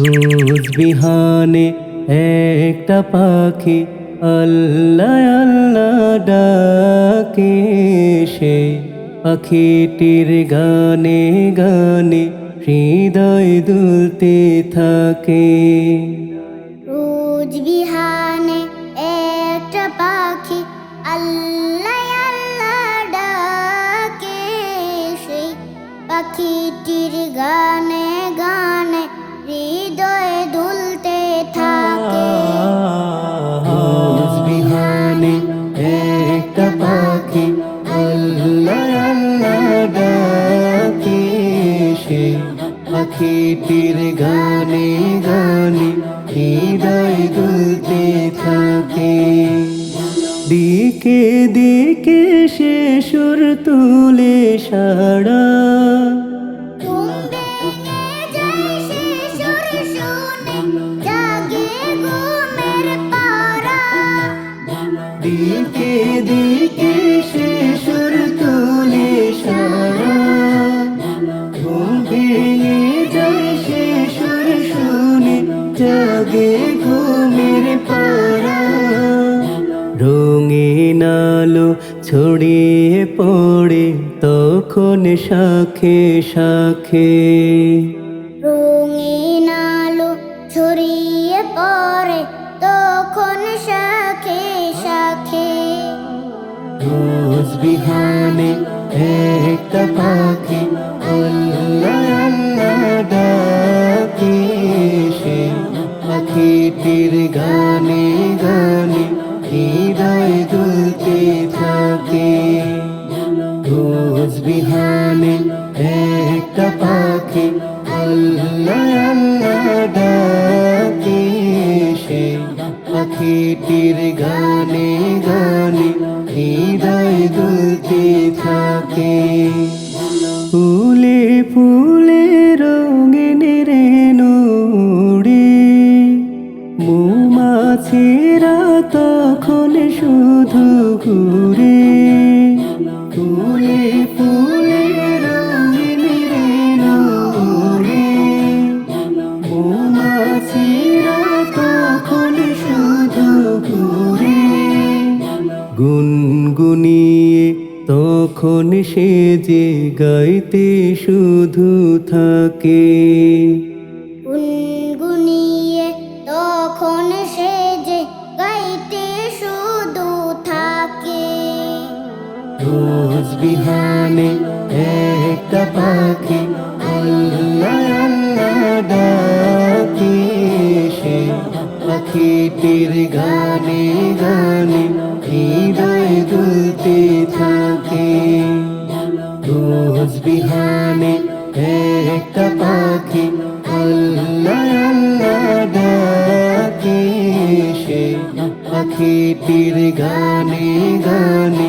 রোজ বিহানে একটা পাখি আল্লাহ আল্লাহ ডাকে সে। পাখিটির গানে গানে হৃদয় দুলতে থাকে। রোজ বিহানে একটা পাখি আল্লাহ আল্লাহ ডাকে পাখিটির গানে পাখিটির গানে গানে হৃদয় দুলতে থাকে। দিকে দিকে সে সুর তুলে সাড়া পড়ে তখন শাখে শাখে। রঙিন আলো ছড়িয়ে পড়ে তখন শাখে শাখে। রোজ বিহানে একটা পাখি ডাকে সে। পাখিটির গানে গানে হৃদয় দুলতে রোজ বিহানে একটা পাখি, আল্লাহ ডাকে সে। পাখিটির গানে গানে হৃদয় দুলতে থাকে। ফুলে ফুলে রঙিন রেণুড়ে মৌমাছিরা তখন শুধু ঘুরে। ফুলে ফুলে রঙিন রেণুড়ে মৌমাছিরা তখন শুধু ঘুরে গুনগুনিয়ে তখন সে যে গাইতে শুধু থাকে। রোজ বিহানে একটা পাখি ডাকে সে। পাখিটির গানে গানে হৃদয় দুলতে থাকে। রোজ বিহানে একটা পাখি ডাকে সে। পাখিটির গানে গানে